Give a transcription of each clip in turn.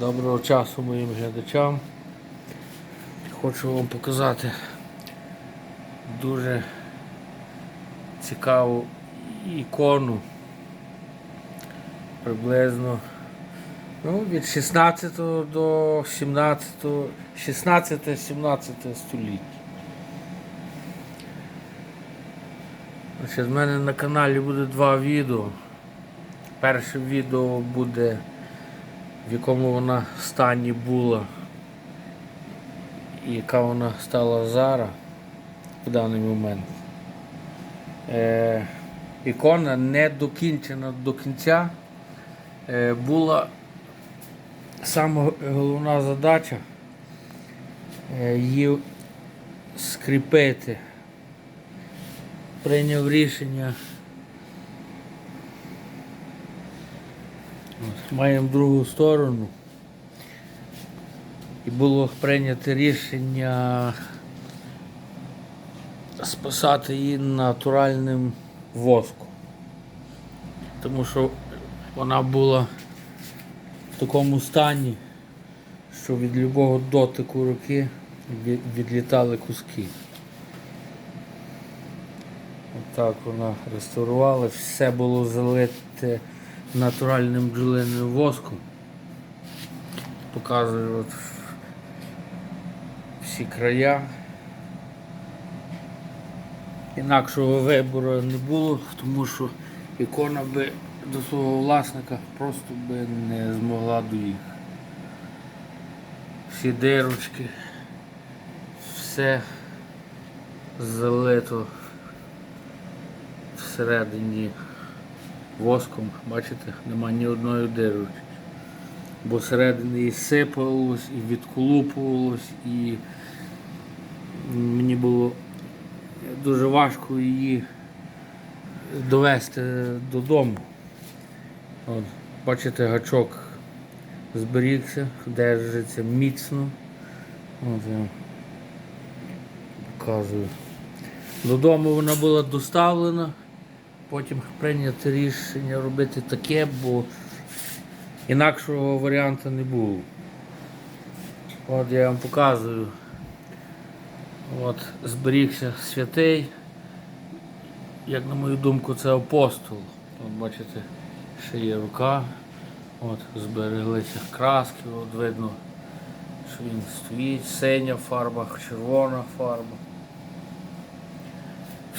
Доброго часу моїм глядачам. Хочу вам показати дуже цікаву ікону. Приблизно ну, від 16 до 17, 16-17 століття. Значить, в мене на каналі буде два відео. Перше відео буде в якому вона стані була і яка вона стала зараз в даний момент. Е, ікона не докінчена до кінця. Е, була сама головна задача е, її скріпити. Прийняв рішення. Маємо другу сторону. І було прийнято рішення спасати її натуральним воском. Тому що вона була в такому стані, що від любого дотику руки відлітали куски. Отак вона реставрувала, все було залите натуральним бджолиним воском. Показую от всі края. Інакшого вибору не було, тому що ікона би до свого власника просто би не змогла доїхати. Всі дирочки, все залито всередині воском, бачите, нема ні одної дирочки. Бо всередині і сипалось, і відколупувалось, і мені було дуже важко її довести додому. От, бачите, гачок зберігся, держиться міцно. От я показую. Додому вона була доставлена, потім прийнято рішення робити таке, бо інакшого варіанту не було. От я вам показую. От зберігся святий. Як на мою думку, це апостол. От бачите, ще є рука. От, збереглися краски, от видно, що він стоїть, синя фарба, червона фарба.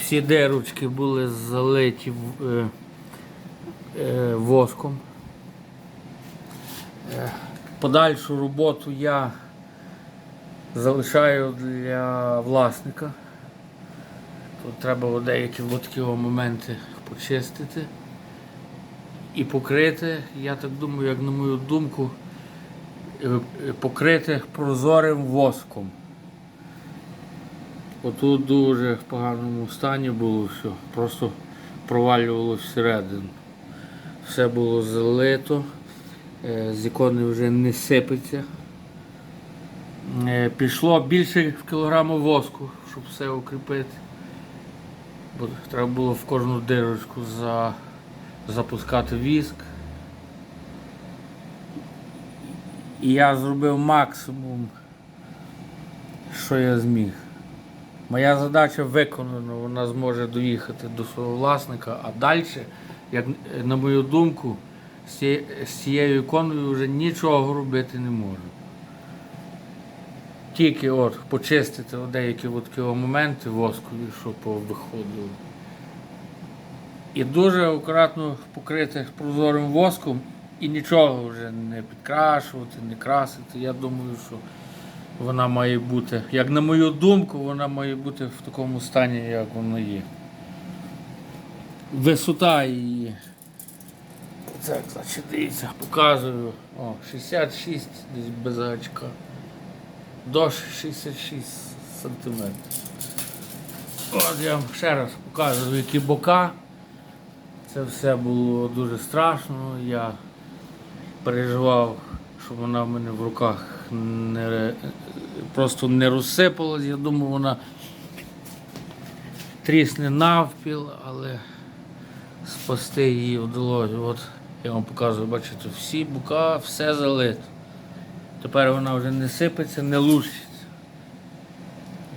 Всі дирочки були залиті е, е, воском. Е, Подальшу роботу я залишаю для власника. Тут треба деякі такі моменти почистити і покрити, я так думаю, як на мою думку, покрити прозорим воском. Отут дуже в поганому стані було все, просто провалювалося всередину. Все було залито, е, з ікони вже не сипеться. Е, Пішло більше в кілограму воску, щоб все укріпити. Бо треба було в кожну дирочку за, запускати віск. І я зробив максимум, що я зміг. Моя задача виконана, вона зможе доїхати до свого власника, а далі, як на мою думку, з цією- іконою вже нічого робити не можу. Тільки от почистити деякі от такі моменти воскові, що повиходили. І дуже акуратно покрити прозорим воском і нічого вже не підкрашувати, не красити. Я думаю, що вона має бути, як на мою думку, вона має бути в такому стані, як вона є. Висота її. Так, значить, дивіться, показую. О, 66 десь без гачка. До 66 сантиметрів. От я вам ще раз показую, які бока. Це все було дуже страшно. Я переживав, щоб вона в мене в руках не, просто не розсипалась. Я думав, вона трісне навпіл, але спасти її вдалося. От я вам показую, бачите, всі бока, все залито. Тепер вона вже не сипеться, не лущиться.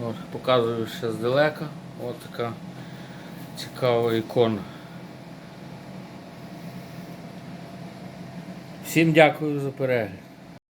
От, показую ще здалека. Ось така цікава ікона. Всім дякую за перегляд.